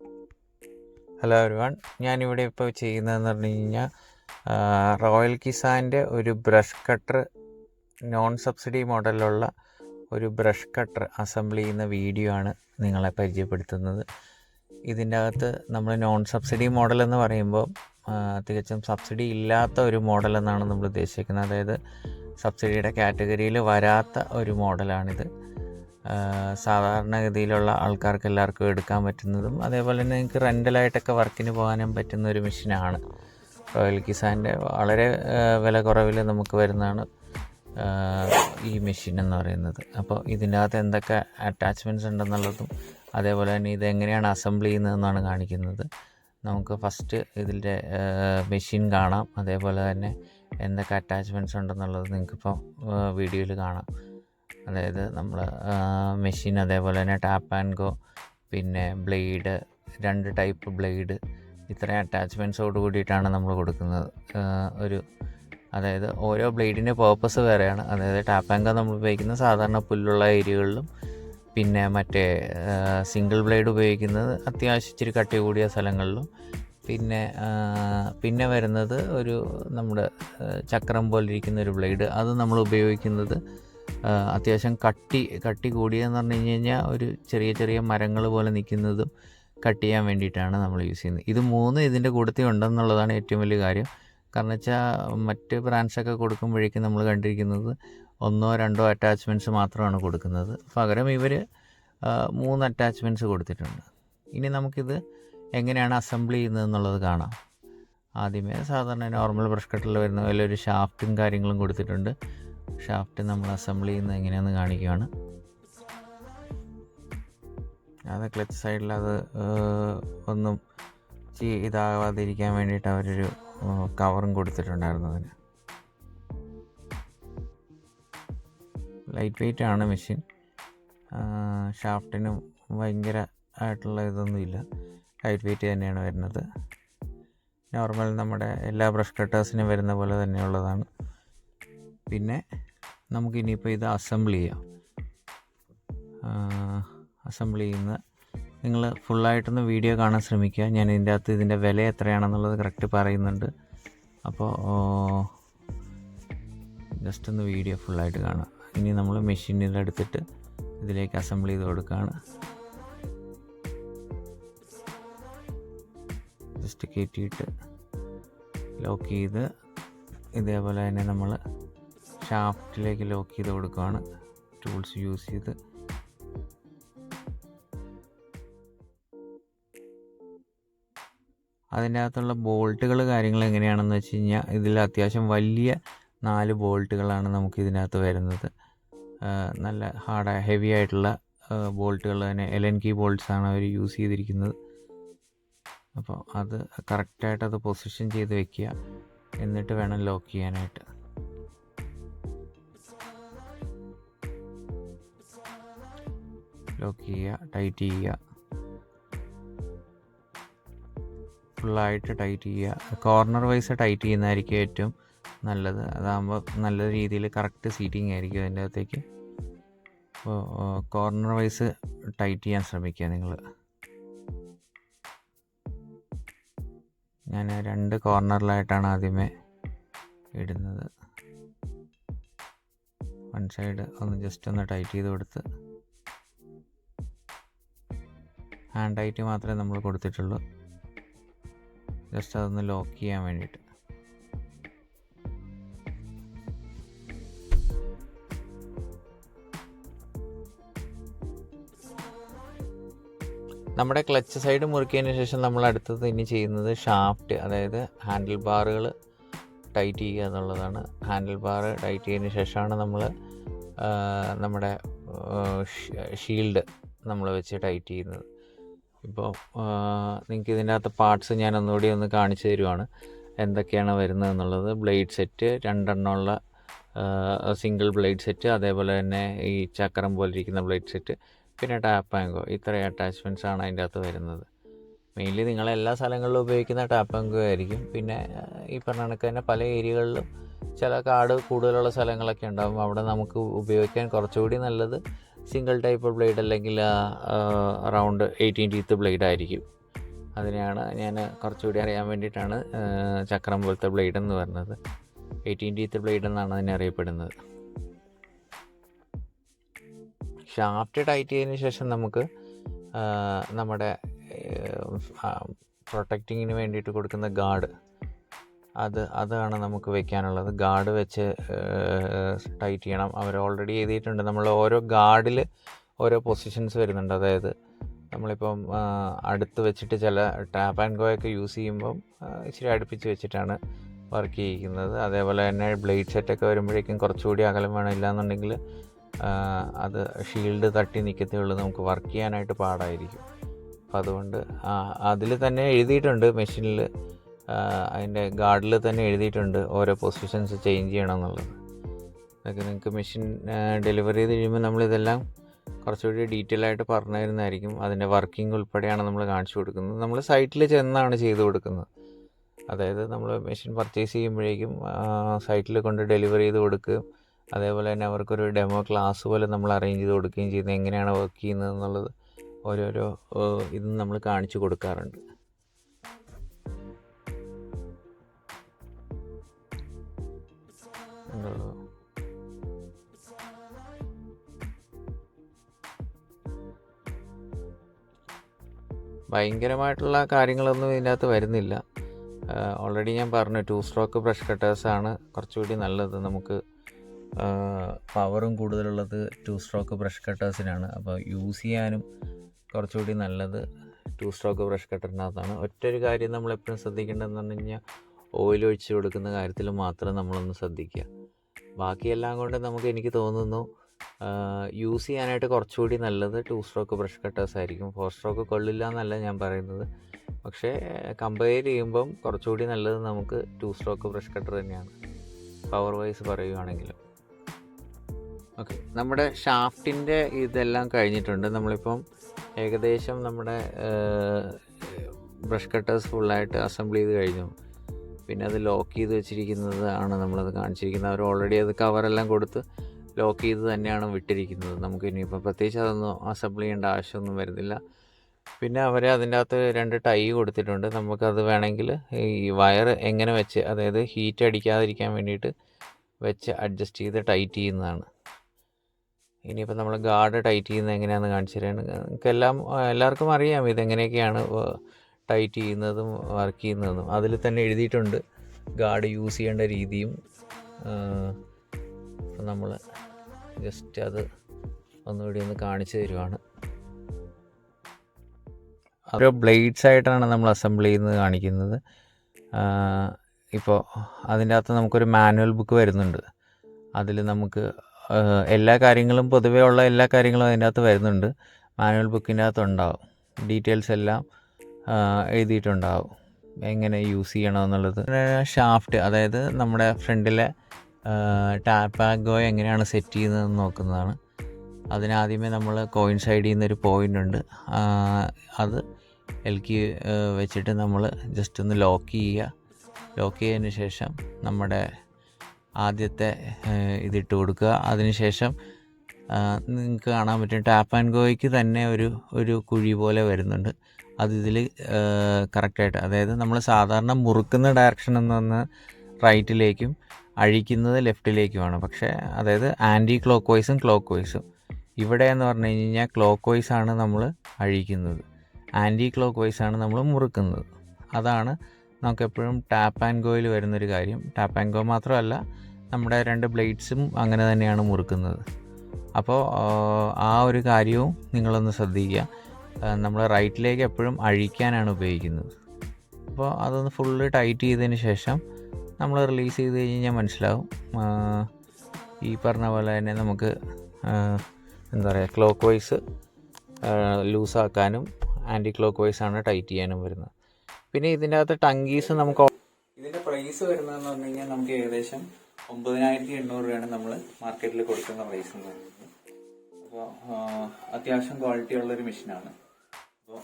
Hello everyone ഞാനിവിടെ ഇപ്പോൾ ചെയ്യുന്നതെന്ന് പറഞ്ഞു കഴിഞ്ഞാൽ റോയൽ കിസാന്റെ ഒരു ബ്രഷ് കട്ടർ നോൺ സബ്സിഡി മോഡലുള്ള ഒരു ബ്രഷ് കട്ടർ അസംബിൾ ചെയ്യുന്ന വീഡിയോ ആണ് നിങ്ങളെ പരിചയപ്പെടുത്തുന്നത്. ഇതിന്റെ അകത്ത് നമ്മൾ നോൺ സബ്സിഡി മോഡൽ എന്ന് പറയുമ്പോൾ തികച്ചും സബ്സിഡി ഇല്ലാത്ത ഒരു മോഡൽ എന്നാണ് നമ്മൾ ഉദ്ദേശിക്കുന്നത്. അതായത് സബ്സിഡിയുടെ കാറ്റഗറിയിൽ വരാത്ത ഒരു മോഡലാണിത് സാധാരണഗതിയിലുള്ള ആൾക്കാർക്ക് എല്ലാവർക്കും എടുക്കാൻ പറ്റുന്നതും അതേപോലെ തന്നെ നിങ്ങൾക്ക് റെന്റലായിട്ടൊക്കെ വർക്കിന് പോകാനും പറ്റുന്ന ഒരു മെഷീനാണ്. റോയൽ കിസാന്റെ വളരെ വില കുറവിൽ നമുക്ക് വരുന്നതാണ് ഈ മെഷീൻ എന്ന് പറയുന്നത്. അപ്പോൾ ഇതിന്റെ അകത്ത് എന്തൊക്കെ അറ്റാച്ച്മെന്റ്സ് ഉണ്ടെന്നുള്ളതും അതേപോലെ തന്നെ ഇത് എങ്ങനെയാണ് അസംബിൾ ചെയ്യുന്നതെന്നാണ് കാണിക്കുന്നത്. നമുക്ക് ഫസ്റ്റ് ഇതിന്റെ മെഷീൻ കാണാം. അതേപോലെ തന്നെ എന്തൊക്കെ അറ്റാച്ച്മെന്റ്സ് ഉണ്ടെന്നുള്ളത് നിങ്ങൾക്കിപ്പോൾ വീഡിയോയിൽ കാണാം. അതായത് നമ്മൾ മെഷീൻ അതേപോലെ തന്നെ ടാപ്പ് ആൻഡ് ഗോ പിന്നെ ബ്ലേഡ് രണ്ട് ടൈപ്പ് ബ്ലേഡ് ഇത്രയും അറ്റാച്ച്മെന്റ്സോട് കൂടിയിട്ടാണ് നമ്മൾ കൊടുക്കുന്നത്. ഒരു അതായത് ഓരോ ബ്ലേഡിന്റെ പേർപ്പസ് വേറെയാണ്. അതായത് ടാപ്പ് ആൻഡ് ഗോ നമ്മൾ ഉപയോഗിക്കുന്ന സാധാരണ പുല്ലുള്ള ഏരിയകളിലും പിന്നെ മറ്റേ സിംഗിൾ ബ്ലേഡ് ഉപയോഗിക്കുന്നത് അത്യാവശ്യം ഇച്ചിരി കട്ടി കൂടിയ സ്ഥലങ്ങളിലും. പിന്നെ പിന്നെ വരുന്നത് ഒരു നമ്മുടെ ചക്രം പോലെ ഇരിക്കുന്ന ഒരു ബ്ലേഡ് അത് നമ്മൾ ഉപയോഗിക്കുന്നത് അത്യാവശ്യം കട്ടി കട്ടി കൂടിയെന്ന് പറഞ്ഞു കഴിഞ്ഞ് കഴിഞ്ഞാൽ ഒരു ചെറിയ ചെറിയ മരങ്ങൾ പോലെ നിൽക്കുന്നതും കട്ട് ചെയ്യാൻ വേണ്ടിയിട്ടാണ് നമ്മൾ യൂസ് ചെയ്യുന്നത്. ഇത് മൂന്ന് ഇതിന്റെ കൂട്ടത്തിൽ ഉണ്ടെന്നുള്ളതാണ് ഏറ്റവും വലിയ കാര്യം. കാരണം വെച്ചാൽ മറ്റ് ബ്രാൻഡ്സൊക്കെ കൊടുക്കുമ്പോഴേക്കും നമ്മൾ കണ്ടിരിക്കുന്നത് ഒന്നോ രണ്ടോ അറ്റാച്ച്മെന്റ്സ് മാത്രമാണ് കൊടുക്കുന്നത്. പകരം ഇവർ മൂന്ന് അറ്റാച്ച്മെന്റ്സ് കൊടുത്തിട്ടുണ്ട്. ഇനി നമുക്കിത് എങ്ങനെയാണ് അസംബിൾ ചെയ്യുന്നത് എന്നുള്ളത് കാണാം. ആദ്യമേ സാധാരണ നോർമൽ ബ്രഷ് കട്ടറിൽ വരുന്ന പോലെ ഒരു ഷാഫ്റ്റും കാര്യങ്ങളും കൊടുത്തിട്ടുണ്ട്. ഷാഫ്റ്റ് നമ്മൾ അസംബിൾ ചെയ്യുന്നത് എങ്ങനെയാണെന്ന് കാണിക്കുകയാണ് അത് ക്ലച്ച് സൈഡിൽ അത് ഒന്നും ഇതാവാതിരിക്കാൻ വേണ്ടിയിട്ട് അവരൊരു കവറും കൊടുത്തിട്ടുണ്ടായിരുന്നു അതിന്. ലൈറ്റ് വെയിറ്റ് ആണ് മെഷീൻ. ഷാഫ്റ്റിനും ഭയങ്കര ആയിട്ടുള്ള ഇതൊന്നുമില്ല ലൈറ്റ് വെയിറ്റ് തന്നെയാണ് വരുന്നത്. നോർമൽ നമ്മുടെ എല്ലാ ബ്രഷ് കട്ടേഴ്സിനും വരുന്ന പോലെ തന്നെയുള്ളതാണ്. പിന്നെ നമുക്ക് ഇനിയിപ്പോൾ ഇത് അസംബിൾ ചെയ്യാം. അസംബിൾ ചെയ്യുന്ന നിങ്ങൾ ഫുള്ളായിട്ടൊന്ന് വീഡിയോ കാണാൻ ശ്രമിക്കുക. ഞാൻ ഇതിന്റെ അകത്ത് ഇതിന്റെ വില എത്രയാണെന്നുള്ളത് കറക്റ്റ് പറയുന്നുണ്ട്. അപ്പോൾ ജസ്റ്റ് ഒന്ന് വീഡിയോ ഫുള്ളായിട്ട് കാണാം. ഇനി നമ്മൾ മെഷീനിൽ എടുത്തിട്ട് ഇതിലേക്ക് അസംബ്ലി ചെയ്ത് കൊടുക്കുകയാണ്. ജസ്റ്റ് കയറ്റിയിട്ട് ലോക്ക് ചെയ്ത് ഇതേപോലെ തന്നെ നമ്മൾ ഷാഫ്റ്റിലേക്ക് ലോക്ക് ചെയ്ത് കൊടുക്കുകയാണ്. ടൂൾസ് യൂസ് ചെയ്ത്. അതിന്റെ അകത്തുള്ള ബോൾട്ടുകൾ കാര്യങ്ങൾ എങ്ങനെയാണെന്ന് വെച്ച് കഴിഞ്ഞാൽ ഇതിൽ അത്യാവശ്യം വലിയ നാല് ബോൾട്ടുകളാണ് നമുക്ക് ഇതിനകത്ത് വരുന്നത്. നല്ല ഹാർഡ് ഹെവി ആയിട്ടുള്ള ബോൾട്ടുകൾ തന്നെ എൽ എൻ കി ബോൾട്ട്സ് ആണ് അവർ യൂസ് ചെയ്തിരിക്കുന്നത്. അപ്പോൾ അത് കറക്റ്റായിട്ട് അത് പൊസിഷൻ ചെയ്ത് വെക്കുക. എന്നിട്ട് വേണം ലോക്ക് ചെയ്യാനായിട്ട്. ലോക്ക് ചെയ്യുക ടൈറ്റ് ചെയ്യുക. ഫുള്ളായിട്ട് ടൈറ്റ് ചെയ്യുക. കോർണർ വൈസ് ടൈറ്റ് ചെയ്യുന്നതായിരിക്കും ഏറ്റവും നല്ലത്. അതാകുമ്പോൾ നല്ല രീതിയിൽ കറക്റ്റ് സീറ്റിംഗ് ആയിരിക്കും അതിന്റെ അകത്തേക്ക്. അപ്പോൾ കോർണർ വൈസ് ടൈറ്റ് ചെയ്യാൻ ശ്രമിക്കുക നിങ്ങൾ. ഞാൻ രണ്ട് കോർണറിലായിട്ടാണ് ആദ്യമേ ഇടുന്നത്. വൺ സൈഡ് ഒന്ന് ജസ്റ്റ് ഒന്ന് ടൈറ്റ് ചെയ്ത് കൊടുത്ത്. ഹാൻഡ് മാത്രമേ നമ്മൾ കൊടുത്തിട്ടുള്ളൂ. ജസ്റ്റ് അതൊന്ന് ലോക്ക് ചെയ്യാൻ വേണ്ടിയിട്ട്. നമ്മുടെ ക്ലച്ച് സൈഡ് മുറുക്കിയതിന് ശേഷം നമ്മൾ അടുത്തത് ഇനി ചെയ്യുന്നത് ഷാഫ്റ്റ് അതായത് ഹാൻഡിൽ ബാറുകൾ ടൈറ്റ് ചെയ്യുക എന്നുള്ളതാണ്. ഹാൻഡിൽ ബാർ ടൈറ്റ് ചെയ്തതിന് ശേഷമാണ് നമ്മൾ നമ്മുടെ ഷീൽഡ് നമ്മൾ വെച്ച് ടൈറ്റ് ചെയ്യുന്നത്. ഇപ്പോൾ നിങ്ങൾക്ക് ഇതിന്റെ അകത്ത് പാർട്സ് ഞാൻ ഒന്നുകൂടി ഒന്ന് കാണിച്ചു തരുവാണ്. എന്തൊക്കെയാണ് വരുന്നത് എന്നുള്ളത്. ബ്ലേഡ് സെറ്റ് രണ്ടെണ്ണമുള്ള സിംഗിൾ ബ്ലേഡ് സെറ്റ് അതേപോലെ തന്നെ ഈ ചക്രം പോലെ ഇരിക്കുന്ന ബ്ലേഡ് സെറ്റ് പിന്നെ ടാപ്പ് ആങ്കോ ഇത്രയും അറ്റാച്ച്മെന്റ്സ് ആണ് അതിന്റെ അകത്ത് വരുന്നത്. മെയിൻലി നിങ്ങൾ എല്ലാ സ്ഥലങ്ങളിലും ഉപയോഗിക്കുന്ന ടാപ്പ് ആങ്കോ ആയിരിക്കും. പിന്നെ ഈ പറഞ്ഞ കണക്ക് തന്നെ പല ഏരിയകളിലും ചില കാട് കൂടുതലുള്ള സ്ഥലങ്ങളൊക്കെ ഉണ്ടാകും അവിടെ നമുക്ക് ഉപയോഗിക്കാൻ കുറച്ചുകൂടി നല്ലത് സിംഗിൾ ടൈപ്പ് ബ്ലേഡ് അല്ലെങ്കിൽ അറൗണ്ട് എയ്റ്റീൻ ടീത്ത് ബ്ലേഡ് ആയിരിക്കും. അതിനെയാണ് ഞാൻ കുറച്ചുകൂടി അറിയാൻ വേണ്ടിയിട്ടാണ് ചക്രം പോലത്തെ ബ്ലേഡ് എന്ന് പറഞ്ഞത്. എയ്റ്റീൻ ടീത്ത് ബ്ലേഡ് എന്നാണ് അതിനെ അറിയപ്പെടുന്നത്. ഷാഫ്റ്റ് ടൈറ്റ് ചെയ്തതിന് ശേഷം നമുക്ക് നമ്മുടെ പ്രൊട്ടക്റ്റിങ്ങിന് വേണ്ടിയിട്ട് കൊടുക്കുന്ന ഗാർഡ് അത് അതാണ് നമുക്ക് വെക്കാനുള്ളത്. ഗാർഡ് വെച്ച് ടൈറ്റ് ചെയ്യണം. അവർ ഓൾറെഡി എഴുതിയിട്ടുണ്ട്. നമ്മൾ ഓരോ ഗാർഡിൽ ഓരോ പൊസിഷൻസ് വരുന്നുണ്ട്. അതായത് നമ്മളിപ്പം അടുത്ത് വെച്ചിട്ട് ചില ടാപ്പ് ആൻഡ് ഗോ ഒക്കെ യൂസ് ചെയ്യുമ്പം ഇച്ചിരി അടുപ്പിച്ച് വെച്ചിട്ടാണ് വർക്ക് ചെയ്യിക്കുന്നത്. അതേപോലെ തന്നെ ബ്ലേഡ് സെറ്റൊക്കെ വരുമ്പോഴേക്കും കുറച്ചുകൂടി അകലം വേണം. ഇല്ലാന്നുണ്ടെങ്കിൽ അത് ഷീൽഡ് തട്ടി നിൽക്കത്തേ ഉള്ളൂ. നമുക്ക് വർക്ക് ചെയ്യാനായിട്ട് പാടായിരിക്കും. അപ്പം അതുകൊണ്ട് അതിൽ തന്നെ എഴുതിയിട്ടുണ്ട്. മെഷീനിൽ അതിന്റെ ഗാർഡിൽ തന്നെ എഴുതിയിട്ടുണ്ട് ഓരോ പൊസിഷൻസ് ചേഞ്ച് ചെയ്യണം എന്നുള്ളത് അതൊക്കെ നിങ്ങൾക്ക് മെഷീൻ ഡെലിവറി ചെയ്ത് കഴിയുമ്പോൾ നമ്മളിതെല്ലാം കുറച്ചുകൂടി ഡീറ്റെയിൽ ആയിട്ട് പറഞ്ഞു തരുന്നതായിരിക്കും അതിന്റെ വർക്കിംഗ് ഉൾപ്പെടെയാണ് നമ്മൾ കാണിച്ചു കൊടുക്കുന്നത്. നമ്മൾ സൈറ്റിൽ ചെന്നാണ് ചെയ്ത് കൊടുക്കുന്നത്. അതായത് നമ്മൾ മെഷീൻ പർച്ചേസ് ചെയ്യുമ്പോഴേക്കും സൈറ്റിൽ കൊണ്ട് ഡെലിവറി ചെയ്ത് കൊടുക്കുകയും അതേപോലെ തന്നെ അവർക്കൊരു ഡെമോ ക്ലാസ് പോലെ നമ്മൾ അറേഞ്ച് ചെയ്ത് കൊടുക്കുകയും ചെയ്യുന്നത്. എങ്ങനെയാണ് വർക്ക് ചെയ്യുന്നത് എന്നുള്ളത് ഓരോരോ ഇതും നമ്മൾ കാണിച്ചു കൊടുക്കാറുണ്ട്. ഭയങ്കരമായിട്ടുള്ള കാര്യങ്ങളൊന്നും ഇതിനകത്ത് വരുന്നില്ല. ഓൾറെഡി ഞാൻ പറഞ്ഞു ടു സ്ട്രോക്ക് ബ്രഷ് കട്ടേഴ്സാണ് കുറച്ചുകൂടി നല്ലത്. നമുക്ക് പവറും കൂടുതലുള്ളത് ടു സ്ട്രോക്ക് ബ്രഷ് കട്ടേഴ്സിനാണ് അപ്പോൾ യൂസ് ചെയ്യാനും കുറച്ചുകൂടി നല്ലത് ടു സ്ട്രോക്ക് ബ്രഷ് കട്ടറിനകത്താണ് ഒറ്റൊരു കാര്യം നമ്മൾ എപ്പോഴും ശ്രദ്ധിക്കേണ്ടതെന്ന് പറഞ്ഞു കഴിഞ്ഞാൽ ഓയിൽ ഒഴിച്ച് കൊടുക്കുന്ന കാര്യത്തിൽ മാത്രം നമ്മളൊന്ന് ശ്രദ്ധിക്കുക. ബാക്കിയെല്ലാം കൊണ്ട് നമുക്ക് എനിക്ക് തോന്നുന്നു യൂസ് ചെയ്യാനായിട്ട് കുറച്ചുകൂടി നല്ലത് ടു സ്ട്രോക്ക് ബ്രഷ് കട്ടേഴ്സ് ആയിരിക്കും. ഫോർ സ്ട്രോക്ക് കൊള്ളില്ല എന്നല്ല ഞാൻ പറയുന്നത്. പക്ഷേ കമ്പയർ ചെയ്യുമ്പം കുറച്ചുകൂടി നല്ലത് നമുക്ക് ടു സ്ട്രോക്ക് ബ്രഷ് കട്ടർ തന്നെയാണ്. പവർ വൈസ് പറയുകയാണെങ്കിൽ ഓക്കെ നമ്മുടെ ഷാഫ്റ്റിന്റെ ഇതെല്ലാം കഴിഞ്ഞിട്ടുണ്ട്. നമ്മളിപ്പം ഏകദേശം നമ്മുടെ ബ്രഷ് കട്ടേഴ്സ് ഫുള്ളായിട്ട് അസംബിൾ ചെയ്ത് കഴിഞ്ഞു. പിന്നെ അത് ലോക്ക് ചെയ്ത് വെച്ചിരിക്കുന്നത് ആണ് നമ്മളത് കാണിച്ചിരിക്കുന്നത്. അവർ ഓൾറെഡി അത് കവറെല്ലാം കൊടുത്ത് ലോക്ക് ചെയ്ത് തന്നെയാണ് വിട്ടിരിക്കുന്നത്. നമുക്ക് ഇനിയിപ്പോൾ പ്രത്യേകിച്ച് അതൊന്നും അസംബിൾ ചെയ്യേണ്ട ആവശ്യമൊന്നും വരുന്നില്ല. പിന്നെ അവർ അതിന്റെ അകത്ത് രണ്ട് ടൈ കൊടുത്തിട്ടുണ്ട്. നമുക്കത് വേണമെങ്കിൽ ഈ വയർ എങ്ങനെ വെച്ച് അതായത് ഹീറ്റ് അടിക്കാതിരിക്കാൻ വേണ്ടിയിട്ട് വെച്ച് അഡ്ജസ്റ്റ് ചെയ്ത് ടൈറ്റ് ചെയ്യുന്നതാണ്. ഇനിയിപ്പോൾ നമ്മൾ ഗാർഡ് ടൈറ്റ് ചെയ്യുന്നത് എങ്ങനെയാണെന്ന് കാണിച്ചു തരാണ്. നമുക്കെല്ലാം എല്ലാവർക്കും അറിയാം ഇതെങ്ങനെയൊക്കെയാണ് ടൈറ്റ് ചെയ്യുന്നതും വർക്ക് ചെയ്യുന്നതും. അതിൽ തന്നെ എഴുതിയിട്ടുണ്ട് ഗാർഡ് യൂസ് ചെയ്യേണ്ട രീതിയും നമ്മൾ ജസ്റ്റ് അത് ഒന്നുകൂടി ഒന്ന് കാണിച്ചു തരുവാണ്. ഓരോ ബ്ലേഡ്സ് ആയിട്ടാണ് നമ്മൾ അസംബിൾ ചെയ്യുന്നത് കാണിക്കുന്നത്. ഇപ്പോൾ അതിന്റെ അകത്ത് നമുക്കൊരു മാനുവൽ ബുക്ക് വരുന്നുണ്ട്. അതിൽ നമുക്ക് എല്ലാ കാര്യങ്ങളും പൊതുവേ ഉള്ള എല്ലാ കാര്യങ്ങളും അതിന്റെ അകത്ത് വരുന്നുണ്ട്. മാനുവൽ ബുക്കിന്റെ അകത്ത് ഉണ്ടാവും. ഡീറ്റെയിൽസ് എല്ലാം എഴുതിയിട്ടുണ്ടാവും. എങ്ങനെ യൂസ് ചെയ്യണമെന്നുള്ളത് ഷാഫ്റ്റ് അതായത് നമ്മുടെ ഫ്രണ്ടിലെ ടാപ്പ് ഗോ എങ്ങനെയാണ് സെറ്റ് ചെയ്യുന്നതെന്ന് നോക്കുന്നതാണ്. അതിനാദ്യമേ നമ്മൾ കോയിൻ സൈഡ് ചെയ്യുന്നൊരു പോയിന്റ് ഉണ്ട്. അത് എൽ കി വെച്ചിട്ട് നമ്മൾ ജസ്റ്റ് ഒന്ന് ലോക്ക് ചെയ്യുക. ലോക്ക് ചെയ്തതിന് ശേഷം നമ്മുടെ ആദ്യത്തെ ഇതിട്ട് കൊടുക്കുക. അതിനുശേഷം നിങ്ങൾക്ക് കാണാൻ പറ്റും ടാപ്പ് ആൻഡ് ഗോയ്ക്ക് തന്നെ ഒരു ഒരു കുഴി പോലെ വരുന്നുണ്ട്. അത് ഇതിൽ കറക്റ്റായിട്ട് അതായത് നമ്മൾ സാധാരണ മുറുക്കുന്ന ഡയറക്ഷൻ എന്ന് പറഞ്ഞാൽ റൈറ്റിലേക്കും അഴിക്കുന്നത് ലെഫ്റ്റിലേക്കുമാണ്. പക്ഷേ അതായത് ആന്റി ക്ലോക്ക് വൈസും ക്ലോക്ക് വൈസും ഇവിടെ എന്ന് പറഞ്ഞു കഴിഞ്ഞാൽ ക്ലോക്ക് വൈസ് ആണ് നമ്മൾ അഴിക്കുന്നത്. ആന്റി ക്ലോക്ക് വൈസ് ആണ് നമ്മൾ മുറുക്കുന്നത്. അതാണ് നമുക്കെപ്പോഴും ടാപ്പ് ആൻഡ് ഗോയിൽ വരുന്നൊരു കാര്യം. ടാപ്പ് ആൻഡ് ഗോ മാത്രമല്ല നമ്മുടെ രണ്ട് ബ്ലേഡ്സും അങ്ങനെ തന്നെയാണ് മുറുക്കുന്നത്. അപ്പോൾ ആ ഒരു കാര്യവും നിങ്ങളൊന്ന് ശ്രദ്ധിക്കുക. നമ്മൾ റൈറ്റിലേക്ക് എപ്പോഴും അഴിക്കാനാണ് ഉപയോഗിക്കുന്നത്. അപ്പോൾ അതൊന്ന് ഫുള്ള് ടൈറ്റ് ചെയ്തതിന് ശേഷം നമ്മൾ റിലീസ് ചെയ്ത് കഴിഞ്ഞാൽ മനസ്സിലാവും. ഈ പറഞ്ഞ പോലെ തന്നെ നമുക്ക് എന്താ പറയുക ക്ലോക്ക് വൈസ് ലൂസാക്കാനും ആന്റി ക്ലോക്ക് വൈസ് ആണ് ടൈറ്റ് ചെയ്യാനും വരുന്നത്. പിന്നെ ഇതിന്റെ അകത്ത് ടങ്കീസ് നമുക്ക് ഇതിന്റെ പ്രൈസ് വരുന്നതെന്ന് പറഞ്ഞു കഴിഞ്ഞാൽ നമുക്ക് ഏകദേശം ഒമ്പതിനായിരത്തി എണ്ണൂറ് രൂപയാണ് നമ്മൾ മാർക്കറ്റിൽ കൊടുക്കുന്ന പ്രൈസ് എന്ന് പറയുന്നത്. അപ്പോൾ അത്യാവശ്യം ക്വാളിറ്റി ഉള്ളൊരു മെഷീനാണ് അപ്പോൾ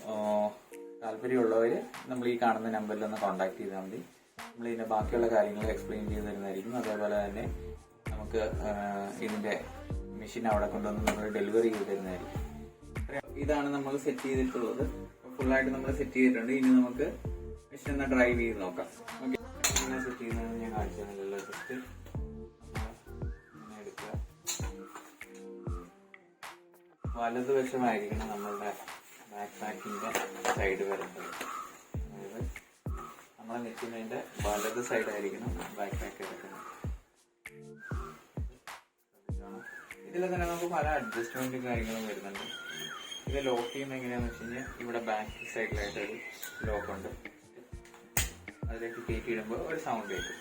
താല്പര്യമുള്ളവർ നമ്മൾ ഈ കാണുന്ന നമ്പറിൽ ഒന്ന് കോൺടാക്ട് ചെയ്താൽ മതി. നമ്മൾ ഇതിന്റെ ബാക്കിയുള്ള കാര്യങ്ങൾ എക്സ്പ്ലെയിൻ ചെയ്ത് തരുന്നതായിരിക്കും. അതേപോലെ തന്നെ നമുക്ക് ഇതിന്റെ മെഷീൻ അവിടെ കൊണ്ടുവന്ന് നമ്മൾ ഡെലിവറി ചെയ്ത് തരുന്നതായിരിക്കും. ഇതാണ് നമ്മൾ സെറ്റ് ചെയ്തിട്ടുള്ളത്. ഫുള്ളായിട്ട് നമ്മൾ സെറ്റ് ചെയ്തിട്ടുണ്ട്. ഇനി നമുക്ക് മെഷീൻ ഒന്ന് ഡ്രൈവ് ചെയ്ത് നോക്കാം. ഓക്കെ എങ്ങനെ സെറ്റ് ചെയ്യുന്നത് ഞാൻ കാണിച്ചു തന്നില്ലല്ലോ വലതുവശമായിരിക്കണം നമ്മളുടെ ബാക്ക് പാക്കിന്റെ സൈഡ് വരുന്നത്. നമ്മളെ നിൽക്കുന്നതിന്റെ വലത് സൈഡായിരിക്കണം ബാക്ക് പാക്ക് എടുക്കുന്നത്. ഇതിൽ തന്നെ നമുക്ക് പല അഡ്ജസ്റ്റ്മെന്റും കാര്യങ്ങളും വരുന്നുണ്ട്. ഇത് ലോക്ക് ചെയ്യുന്ന എങ്ങനെയാന്ന് വെച്ച് കഴിഞ്ഞാൽ ഇവിടെ ബാക്ക് സൈഡിലായിട്ട് ഒരു ലോക്ക് ഉണ്ട്. അതിലേക്ക് കയറ്റി ഇടുമ്പോൾ ഒരു സൗണ്ട് കേൾക്കും.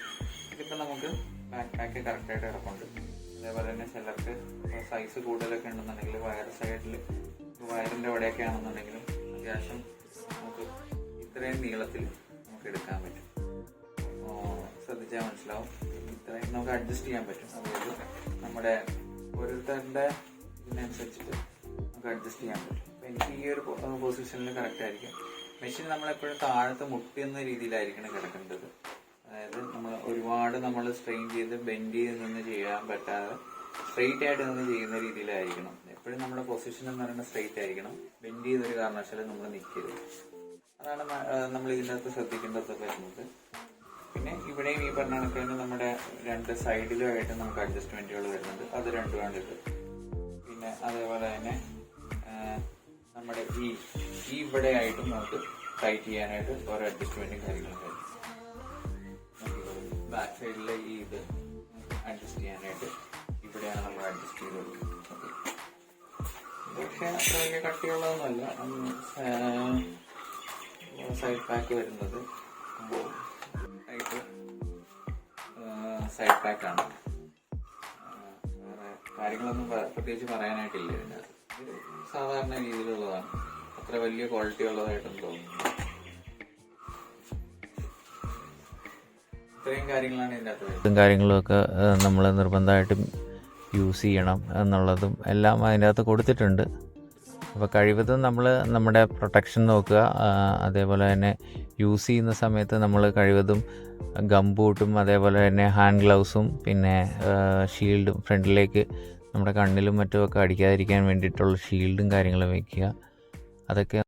ഇതിപ്പോൾ നമുക്ക് ബാക്ക് പാക്ക് കറക്റ്റായിട്ട് ഇറക്കുന്നുണ്ട് അതേപോലെ തന്നെ ചിലർക്ക് സൈസ് കൂടുതലൊക്കെ ഉണ്ടെന്നുണ്ടെങ്കിൽ വയർ സൈഡിൽ വയറിന്റെ അവിടെയൊക്കെ ആണെന്നുണ്ടെങ്കിലും അത്യാവശ്യം നമുക്ക് ഇത്രയും നീളത്തിൽ നമുക്ക് എടുക്കാൻ പറ്റും. ശ്രദ്ധിച്ചാൽ മനസ്സിലാവും. ഇത്രയും നമുക്ക് അഡ്ജസ്റ്റ് ചെയ്യാൻ പറ്റും. അതായത് നമ്മുടെ ഓരോരുത്തരുടെ ഇതിനനുസരിച്ചിട്ട് നമുക്ക് അഡ്ജസ്റ്റ് ചെയ്യാൻ പറ്റും. അപ്പം എനിക്ക് ഈ ഒരു പൊസിഷനിൽ കറക്റ്റ് ആയിരിക്കും. മെഷീൻ നമ്മളെപ്പോഴും താഴത്ത് മുട്ടുന്ന രീതിയിലായിരിക്കണം കിടക്കേണ്ടത്. അതായത് നമ്മൾ ഒരുപാട് നമ്മൾ സ്ട്രെയിൻ ചെയ്ത് ബെൻഡ് ചെയ്ത് നിന്ന് ചെയ്യാൻ പറ്റാതെ സ്ട്രെയിറ്റ് ആയിട്ട് നിന്ന് ചെയ്യുന്ന രീതിയിലായിരിക്കണം. എപ്പോഴും നമ്മുടെ പൊസിഷൻ എന്ന് പറയുന്നത് സ്ട്രെയിറ്റ് ആയിരിക്കണം. ബെൻഡ് ചെയ്തൊരു കാരണവശാലും നമ്മൾ നിൽക്കരുത് അതാണ് നമ്മൾ ഇതിനകത്ത് ശ്രദ്ധിക്കേണ്ടത് വരുന്നത്. പിന്നെ ഇവിടെയും ഈ പറഞ്ഞ കണക്ക് തന്നെ നമ്മുടെ രണ്ട് സൈഡിലുമായിട്ട് നമുക്ക് അഡ്ജസ്റ്റ്മെന്റുകൾ വരുന്നുണ്ട്. അത് രണ്ടുമാണ് ഇത്. പിന്നെ അതേപോലെ തന്നെ നമ്മുടെ ഈ ഈ ഇവിടെ ആയിട്ടും നമുക്ക് ടൈറ്റ് ചെയ്യാനായിട്ട് ഓരോ അഡ്ജസ്റ്റ്മെന്റും കാര്യങ്ങളൊക്കെ ബാക്ക് സൈഡിലെ ഈ ഇത് അഡ്ജസ്റ്റ് ചെയ്യാനായിട്ട് ഇവിടെയാണ് നമ്മൾ അഡ്ജസ്റ്റ് ചെയ്ത് കൊടുക്കുന്നത്. പക്ഷെ അത്ര വലിയ കട്ടിയുള്ളതൊന്നുമല്ല. സൈഡ് പാക്ക് വരുന്നത് സൈഡ് പാക്കാണ്. വേറെ കാര്യങ്ങളൊന്നും പ്രത്യേകിച്ച് പറയാനായിട്ടില്ല ഇതിനകത്ത് ഇത് സാധാരണ രീതിയിലുള്ളതാണ്. അത്ര വലിയ ക്വാളിറ്റി ഉള്ളതായിട്ടൊന്നും തോന്നുന്നു ഇത്രയും കാര്യങ്ങളാണ് ഇതിന്റെ അകത്ത് കാര്യങ്ങളൊക്കെ നമ്മൾ നിർബന്ധമായിട്ടും യൂസ് ചെയ്യണം എന്നുള്ളതും എല്ലാം അതിന്റെ അകത്ത് കൊടുത്തിട്ടുണ്ട്. അപ്പോൾ കഴിവതും നമ്മൾ നമ്മുടെ പ്രൊട്ടക്ഷൻ നോക്കുക. അതേപോലെ തന്നെ യൂസ് ചെയ്യുന്ന സമയത്ത് നമ്മൾ കഴിവതും ഗംബൂട്ടും അതേപോലെ തന്നെ ഹാൻഡ് ഗ്ലൗസും പിന്നെ ഷീൽഡും ഫ്രണ്ടിലേക്ക് നമ്മുടെ കണ്ണിലും മറ്റുമൊക്കെ അടിക്കാതിരിക്കാൻ വേണ്ടിയിട്ടുള്ള ഷീൽഡും കാര്യങ്ങളും വയ്ക്കുക അതൊക്കെ